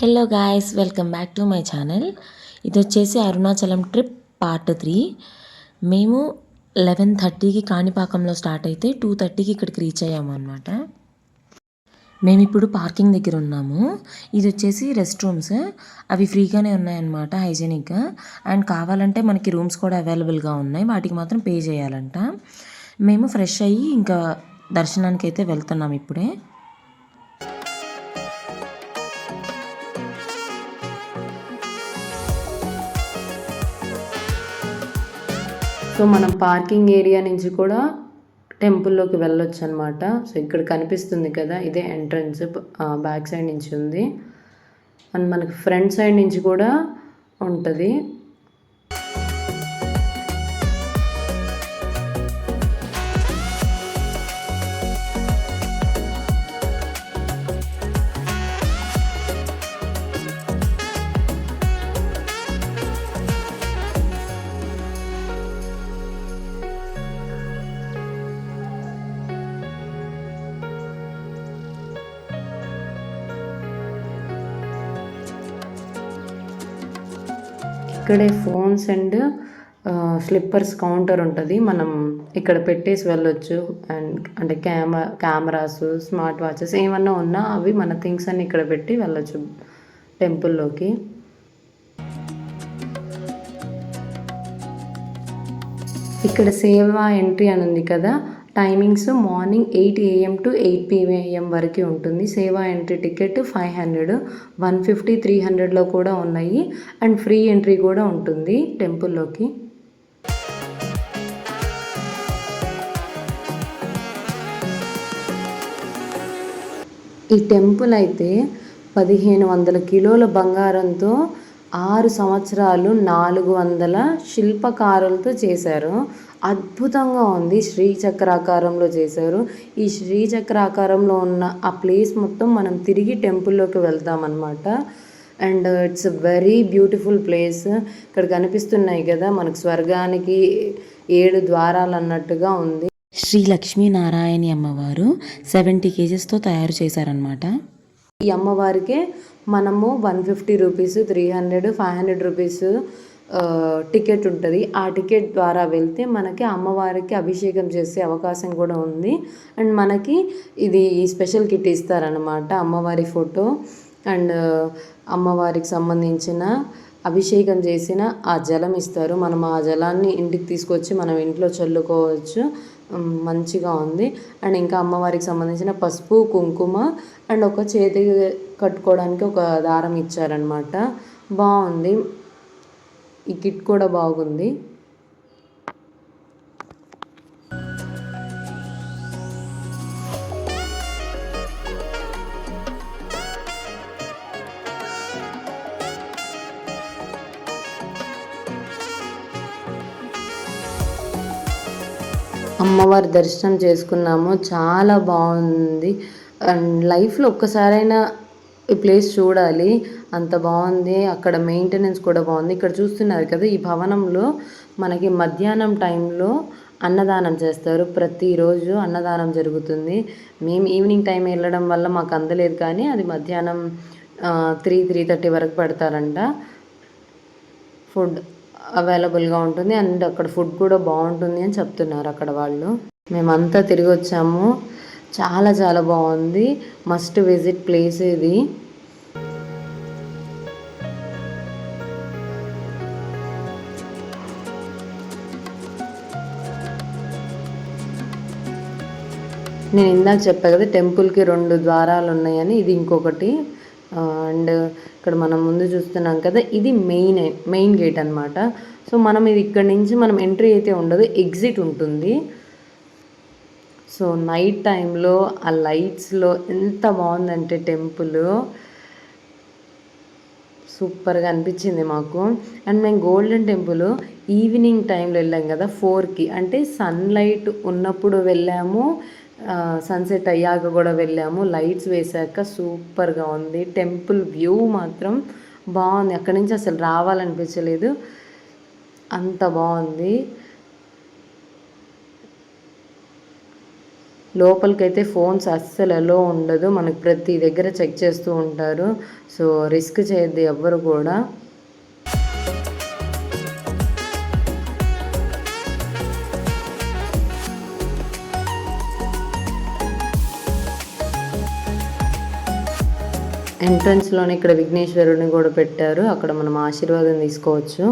Hello guys welcome back to my channel ఇది వచ్చేసి Arunachalam trip part three మేము eleven థర్టీకి కాణిపాకంలో స్టార్ట్ అయితే టూ థర్టీకి ఇక్కడికి రీచ్ అయ్యాము అనమాట మేము ఇప్పుడు పార్కింగ్ దగ్గర ఉన్నాము. ఇది వచ్చేసి రెస్ట్ రూమ్స్ అవి ఫ్రీగానే ఉన్నాయన్నమాట హైజీనిక్గా అండ్ కావాలంటే మనకి రూమ్స్ కూడా అవైలబుల్గా ఉన్నాయి. వాటికి మాత్రం పే చేయాలంట. మేము ఫ్రెష్ అయ్యి ఇంకా దర్శనానికి అయితే వెళ్తున్నాం ఇప్పుడే. సో మనం పార్కింగ్ ఏరియా నుంచి కూడా టెంపుల్లోకి వెళ్ళొచ్చు అనమాట సో ఇక్కడ కనిపిస్తుంది కదా ఇదే ఎంట్రన్స్ బ్యాక్ సైడ్ నుంచి ఉంది. అండ్ మనకి ఫ్రంట్ సైడ్ నుంచి కూడా ఉంటుంది. ఇక్కడే ఫోన్స్ అండ్ స్లిప్పర్స్ కౌంటర్ ఉంటుంది. మనం ఇక్కడ పెట్టేసి వెళ్ళొచ్చు. అండ్ అంటే కెమెరా కెమెరాస్ స్మార్ట్ వాచెస్ ఏమన్నా ఉన్నా అవి మన థింగ్స్ అన్ని ఇక్కడ పెట్టి వెళ్ళొచ్చు టెంపుల్లోకి ఇక్కడ సేవా ఎంట్రీ అని ఉంది కదా timings morning eight AM to eight PM వరకు ఉంటుంది. సేవా entry ticket five hundred one fifty three హండ్రెడ్లో కూడా ఉన్నాయి. అండ్ ఫ్రీ ఎంట్రీ కూడా ఉంటుంది టెంపుల్లోకి. ఈ టెంపుల్ అయితే పదిహేను వందల కిలోల బంగారంతో ఆరు సంవత్సరాలు నాలుగు వందల శిల్పకారులతో చేశారు. అద్భుతంగా ఉంది. శ్రీచక్రాకారంలో చేశారు. ఈ శ్రీచక్రాకారంలో ఉన్న ఆ ప్లేస్ మొత్తం మనం తిరిగి టెంపుల్లోకి వెళ్తామన్నమాట. And it's very beautiful place. ఇక్కడ కనిపిస్తున్నాయి కదా మనకు స్వర్గానికి ఏడు ద్వారాలు అన్నట్టుగా ఉంది. శ్రీ లక్ష్మీనారాయణి అమ్మవారు సెవెంటీ కేజెస్తో తయారు చేశారనమాట ఈ అమ్మవారికే మనము one fifty rupees three hundred five hundred rupees ticket ఉంటుంది. ఆ టికెట్ ద్వారా వెళ్తే మనకి అమ్మవారికి అభిషేకం చేసే అవకాశం కూడా ఉంది. అండ్ మనకి ఇది స్పెషల్ కిట్ ఇస్తారనమాట అమ్మవారి ఫోటో. అండ్ అమ్మవారికి సంబంధించిన అభిషేకం చేసిన ఆ జలం ఇస్తారు. మనం ఆ జలాన్ని ఇంటికి తీసుకొచ్చి మనం ఇంట్లో చల్లుకోవచ్చు. మంచిగా ఉంది. అండ్ ఇంకా అమ్మవారికి సంబంధించిన పసుపు కుంకుమ అండ్ ఒక చేతికి కట్టుకోవడానికి ఒక దారం ఇచ్చారనమాట బాగుంది. ఈ కిట్ కూడా బాగుంది. అమ్మవారి దర్శనం చేసుకున్నాము. చాలా బాగుంది. అండ్ లైఫ్లో ఒక్కసారైనా ఈ ప్లేస్ చూడాలి. అంత బాగుంది. అక్కడ మెయింటెనెన్స్ కూడా బాగుంది. ఇక్కడ చూస్తున్నారు కదా ఈ భవనంలో మనకి మధ్యాహ్నం టైంలో అన్నదానం చేస్తారు. ప్రతిరోజు అన్నదానం జరుగుతుంది. మేము ఈవినింగ్ టైం వెళ్ళడం వల్ల మాకు అందలేదు కానీ అది మధ్యాహ్నం త్రీ త్రీ థర్టీ వరకు పెడతారంట. ఫుడ్. అవైలబుల్గా ఉంటుంది అండ్ అక్కడ ఫుడ్ కూడా బాగుంటుంది అని చెప్తున్నారు అక్కడ వాళ్ళు. మేమంతా తిరిగి వచ్చాము. చాలా చాలా బాగుంది. మస్ట్ విజిట్ ప్లేస్ ఇది. నేను ఇందాక చెప్పా కదా టెంపుల్కి రెండు ద్వారాలు ఉన్నాయని ఇది ఇంకొకటి. అండ్ ఇక్కడ మనం ముందు చూస్తున్నాం కదా ఇది మెయిన్ మెయిన్ గేట్ అనమాట సో మనం ఇది ఇక్కడ నుంచి మనం ఎంట్రీ అయితే ఉండదు ఎగ్జిట్ ఉంటుంది. సో నైట్ టైంలో ఆ లైట్స్లో ఎంత బాగుందంటే టెంపుల్. సూపర్గా అనిపించింది మాకు. అండ్ మేము గోల్డెన్ టెంపుల్ ఈవినింగ్ టైంలో వెళ్ళాం కదా ఫోర్కి. అంటే సన్లైట్ ఉన్నప్పుడు వెళ్ళాము సన్సెట్ అయ్యాక కూడా వెళ్ళాము. లైట్స్ వేశాక సూపర్గా ఉంది. టెంపుల్ వ్యూ మాత్రం బాగుంది. అక్కడి నుంచి అసలు రావాలనిపించలేదు. అంత బాగుంది. లోపలికైతే ఫోన్స్ అస్సలు ఎలో ఉండదు. మనకు ప్రతి దగ్గర చెక్ చేస్తూ ఉంటారు. సో రిస్క్ చేయద్దు ఎవ్వరు కూడా. ఎంట్రన్స్లోనే ఇక్కడ విఘ్నేశ్వరుని కూడా పెట్టారు. అక్కడ మనం ఆశీర్వాదం తీసుకోవచ్చు.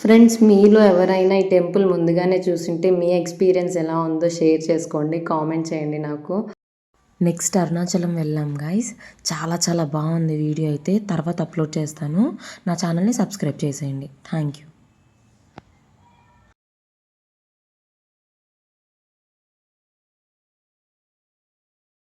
ఫ్రెండ్స్ మీలో ఎవరైనా ఈ టెంపుల్ ముందుగానే చూసింటే మీ ఎక్స్పీరియన్స్ ఎలా ఉందో షేర్ చేసుకోండి కామెంట్ చేయండి నాకు. నెక్స్ట్ అరుణాచలం వెళ్ళాం గైస్ చాలా చాలా బాగుంది వీడియో అయితే. తర్వాత అప్లోడ్ చేస్తాను. నా ఛానల్ని సబ్స్క్రైబ్ చేసేయండి. Thank you